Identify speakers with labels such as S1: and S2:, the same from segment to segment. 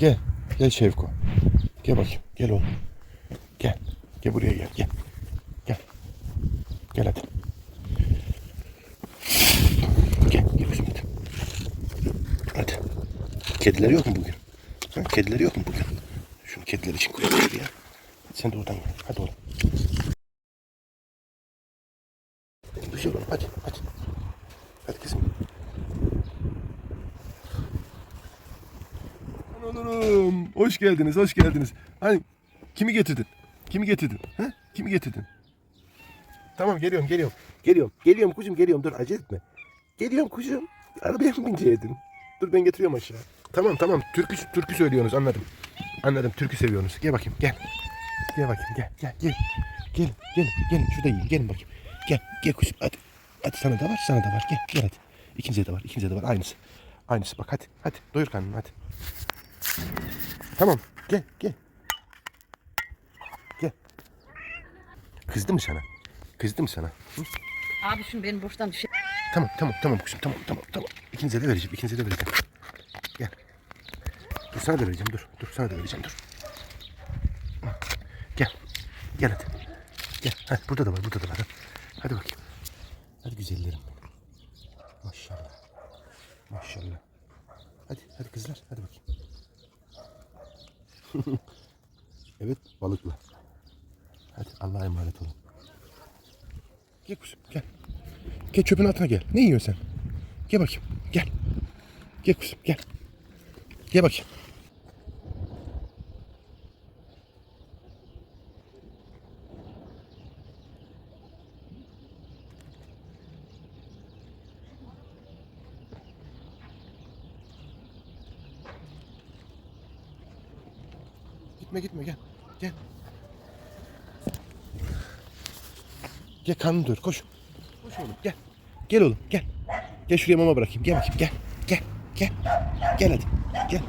S1: Gel. Gel Şevko. Gel bakayım. Gel oğlum. Gel. Gel buraya gel. Gel. Gel. Gel hadi. Gel. Gel kızım hadi. Hadi. Kedileri yok mu bugün? Ha, kedileri yok mu bugün? Şunu kediler için koyalım. Hadi sen de oradan gel. Hadi oğlum. Oğlum hadi. Hadi. Hadi kızım. Onurum. Hoş geldiniz, hoş geldiniz. Hani kimi getirdin? Kimi getirdin? Ha? Kimi getirdin? Tamam geliyorum, geliyorum. Geliyorum, geliyorum kuzum, geliyorum. Dur acele etme. Geliyorum kuzum. Arabaya mı bineceydin? Dur ben getiriyorum aşağı. Tamam tamam. Türkü, türkü söylüyorsunuz anladım. Anladım. Türkü seviyorsunuz. Gel bakayım gel. Gel bakayım gel gel gel. Gel gel gel şurada yiyin gelin bakayım. Gel gel kuzum hadi. Hadi sana da var sana da var gel gel hadi. İkinize de var ikinize de var aynısı. Aynısı bak hadi hadi doyur karnını hadi. Tamam gel gel. Gel. Kızdı mı sana? Kızdı mı sana? Hı?
S2: Abi şimdi beni boştan düşer.
S1: Tamam tamam tamam kuzum tamam tamam tamam. İkinize de vereceğim ikinize de vereceğim. Gel. Dur sana da vereceğim dur. Dur sana da vereceğim dur. Gel. Gel hadi. Gel. Hadi burada da var burada da var. Hadi, hadi bakayım. Hadi güzellerim. Maşallah. Maşallah. Hadi hadi kızlar hadi bakayım. evet balıkla. Hadi Allah'a emanet olun. Gel kuzum gel. Gel çöpün altına gel. Ne yiyorsun sen? Gel bakayım. Gel. Gel kuzum gel. Gel bakayım. Gitme gitme gel. Gel. Gel karnını doyur koş. Koş oğlum gel. Gel oğlum gel. Gel şuraya mama bırakayım. Gel bakayım gel. Gel. Gel. Gel hadi. Gel.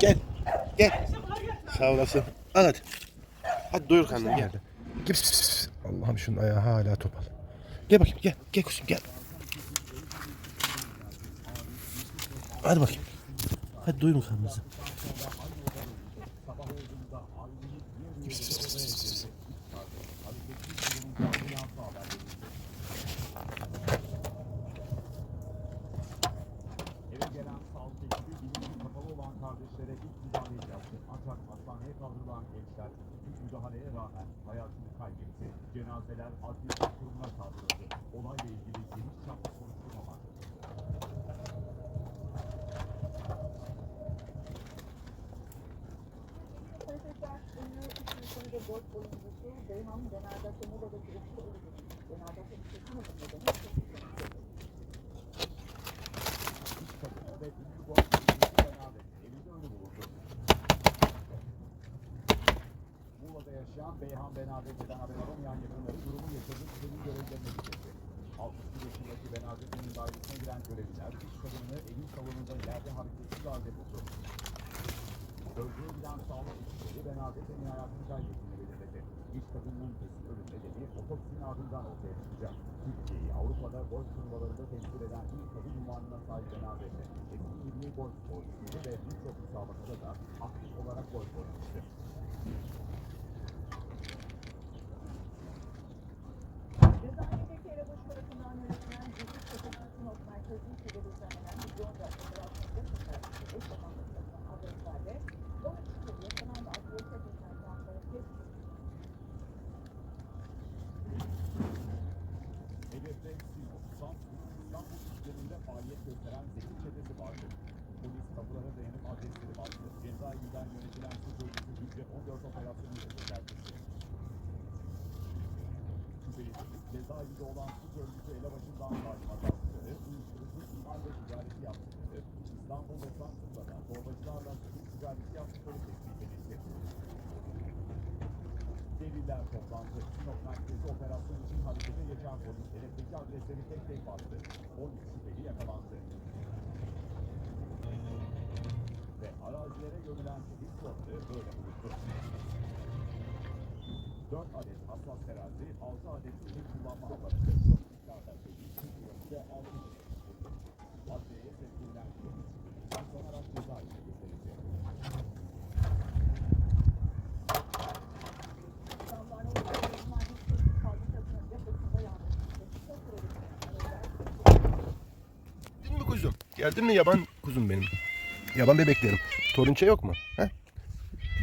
S1: Gel. Gel. Sağ olasın. Al hadi. Hadi doyur karnını gel. Gel. Allah'ım şunun ayağı hala topal. Gel bakayım gel. Gel kuzum gel. Hadi bakayım. Hadi doyurun karnınızı.
S3: Cenazeler adli kurumuna kaldırıldı. Olayla ilgili geniş çaplı Muğla'da yaşayan Beyhan Benadet eden haber alamayan yakınları durumu yaşadığı senin görevlerine getirdi. 61 yaşındaki Benadet'in dairesine giren görevliler iş kadını evin salonunda yerde hareketsiz halde buldu. Bölgeye giden sağlık ekipleri Benadet'in hayatını belirledi. İş kadının kesin ölüm nedeni otopsinin ardından ortaya çıkacak. Türkiye'yi Avrupa'da golf turnuvalarında temsil eden ilk kadın unvanına sahip Benadet'e eski milli golf sporcusuydu ve birçok müsabakada da aktif olarak golf oynamıştı. Faaliyet gösteren zeki çetesi vardı. Polis kapılara dayanıp adresleri bastı. Cezaevinden yönetilen suç örgütü güçle 14 operasyonu gerçekleştirdi. Şüpheli cezaevinde olan suç örgütü elebaşından talimat toplandı. Sinop merkezi operasyon için harekete geçen polis hedefteki adresleri tek tek bastı. 13 şüpheli yakalandı. Ve arazilere gömülen polis kodları böyle bulundu. 4 adet hassas terazi, 6 adet tek kullanma aparatı, çok miktarda peynir, ve 6 Adliyeye sevk edilen polis, saklanarak cezaevine
S1: Geldin mi yaban kuzum benim? Yaban bebeklerim. Torunça yok mu? He?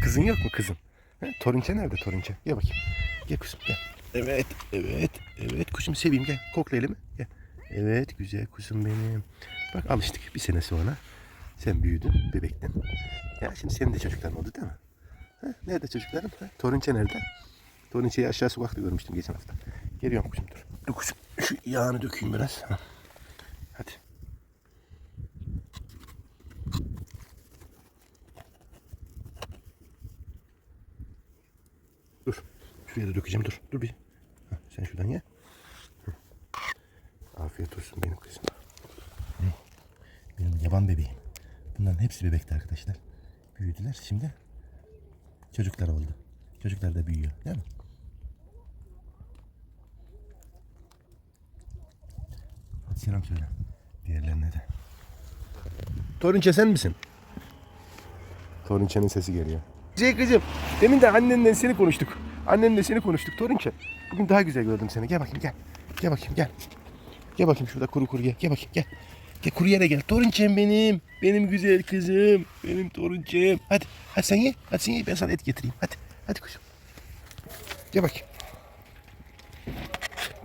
S1: Kızın yok mu kızım? He? Torunça nerede torunça? Gel bakayım. Gel kuzum gel. Evet, evet, evet kuzum seveyim gel. Kokla elimi. Gel. Evet güzel kuzum benim. Bak alıştık bir sene sonra. Sen büyüdün, bebektin. Ya şimdi senin de çocukların oldu değil mi? Ha, nerede çocukların? Ha? Torunça nerede? Torunçayı aşağı sokakta görmüştüm geçen hafta. Geliyorum kuzum dur. Dur kuzum. Şu yağını dökeyim biraz. Ha. Hadi. Dur. Şuraya da dökeceğim dur. Dur bir. Ha, sen şuradan ye. Hı. Afiyet olsun benim kızım. Hı. Benim yaban bebeğim. Bunların hepsi bebekti arkadaşlar. Büyüdüler. Şimdi çocuklar oldu. Çocuklar da büyüyor. Değil mi? Hadi selam söyle. Diğerlerine de. Torunçe sen misin? Torunçe'nin sesi geliyor. Kızım. Demin de annenle seni konuştuk. Annenle seni konuştuk Torunçe. Bugün daha güzel gördüm seni. Gel bakayım gel. Gel bakayım gel. Gel bakayım şurada kuru kuru gel. Gel bakayım gel. Gel kuru yere gel. Torunçem benim. Benim güzel kızım. Benim torunçem. Hadi. Hadi sen ye. Hadi sen ye. Ben sana et getireyim. Hadi. Hadi kuzum. Gel bakayım.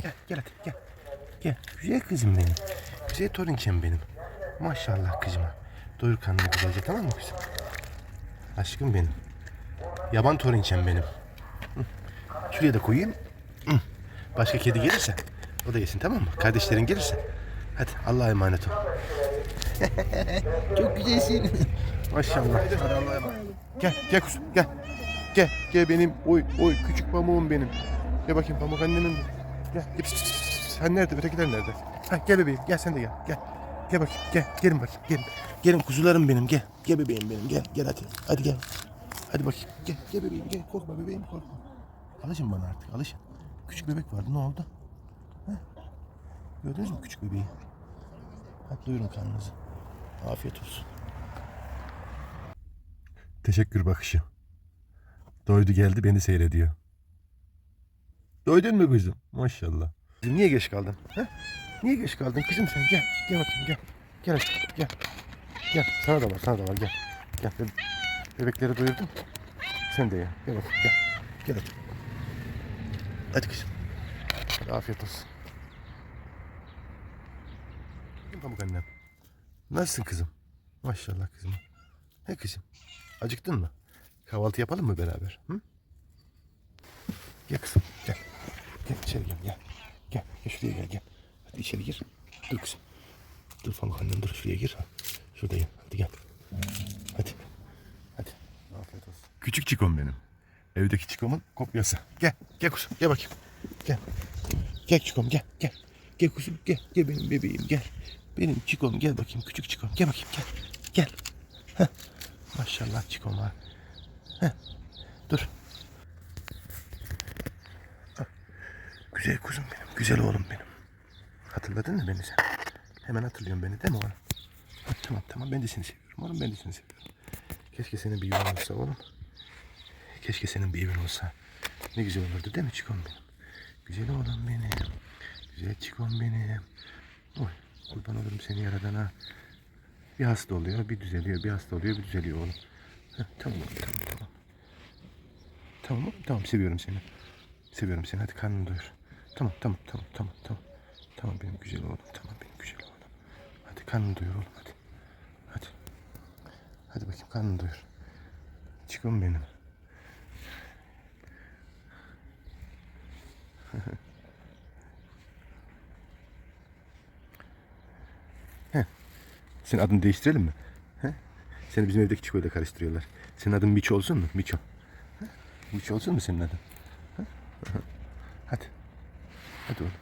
S1: Gel gel hadi gel. Gel. Güzel kızım benim. Güzel torunçem benim. Maşallah kızıma. Doyur karnını güzelce tamam mı kızım? Aşkım benim. Yaban torunçem benim. Şuraya da koyayım. Başka kedi gelirse o da yesin tamam mı? Kardeşlerin gelirse. Hadi Allah'a emanet ol. Çok güzelsin. Maşallah. Hadi Allah'a emanet. Gel gel kuzum gel. Gel gel benim oy oy küçük pamuğum benim. Gel bakayım pamuk annemin. Gel gel. Pis, pis, pis. Sen nerede? Ötekiler nerede? Ha, gel bebeğim gel sen de gel. Gel. Gel bakayım gel. Gelin bakayım gelin. Gelin kuzularım benim gel. Gel bebeğim benim gel. Gel hadi. Hadi gel. Hadi bakayım. Gel gel bebeğim gel. Korkma bebeğim korkma. Alışın bana artık alışın. Küçük bebek vardı ne oldu? Ha? Gördünüz mü küçük bebeği? Hadi doyurun karnınızı. Afiyet olsun. Teşekkür bakışı. Doydu geldi beni seyrediyor. Doydun mu kızım? Maşallah. Kızım niye geç kaldın? Ha? Niye geç kaldın kızım sen? Gel. Gel bakayım gel. Gel aşkım gel. Gel. Sana da var sana da var gel. Gel. Be- Bebekleri doyurdum. Sen de ye. Gel bakayım gel. Gel hadi. Hadi kızım. Hadi afiyet olsun. Pamuk annem. Nasılsın kızım? Maşallah kızım. He kızım. Acıktın mı? Kahvaltı yapalım mı beraber? Hı? Gel kızım gel. Gel içeri gel gel. Gel gel şuraya gel gel. Hadi içeri gir. Dur kızım. Dur pamuk annem dur şuraya gir. Şurada gel. Hadi gel. Hadi. Hadi. Afiyet olsun. Küçük çikom benim. Evdeki çikomun kopyası. Gel. Gel kuzum. Gel bakayım. Gel. Gel çikom gel. Gel. Gel kuzum gel. Gel benim bebeğim gel. Benim çikom gel bakayım küçük çikom. Gel bakayım gel. Gel. Heh. Maşallah çikom ha. Heh. Dur. Güzel kuzum benim. Güzel oğlum benim. Hatırladın mı beni sen? Hemen hatırlıyorsun beni değil mi oğlum? Tamam tamam ben de seni seviyorum oğlum ben de seni seviyorum. Keşke senin bir yuvan olsa oğlum. Keşke senin bir evin olsa. Ne güzel olurdu değil mi çikom benim? Güzel oğlum benim. Güzel çikom benim. Oy kurban olurum seni yaradana. Bir hasta oluyor, bir düzeliyor, bir hasta oluyor, bir düzeliyor oğlum. Heh, tamam tamam tamam. Tamam oğlum, tamam seviyorum seni. Seviyorum seni. Hadi karnını doyur. Tamam tamam tamam tamam tamam. Tamam benim güzel oğlum. Tamam benim güzel oğlum. Hadi karnını doyur oğlum hadi. Hadi. Hadi bakayım karnını doyur. Çıkın benim. Heh. Senin adını değiştirelim mi? He? Seni bizim evdeki Çiko'yla karıştırıyorlar. Senin adın Miço olsun mu? Miço. He? Miço olsun mu senin adın? Hadi. Hadi oğlum.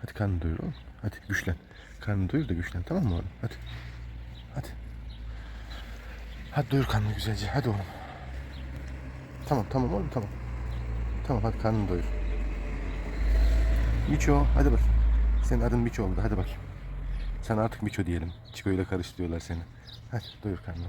S1: Hadi karnını doyur oğlum. Hadi güçlen. Karnını doyur da güçlen tamam mı oğlum? Hadi. Hadi. Hadi doyur karnını güzelce. Hadi oğlum. Tamam tamam oğlum tamam. Tamam hadi karnını doyur. Miço hadi bak. Senin adın Miço oldu hadi bakayım. Sana artık Miço diyelim. Çiko ile karıştırıyorlar seni. Hadi doyur karnını.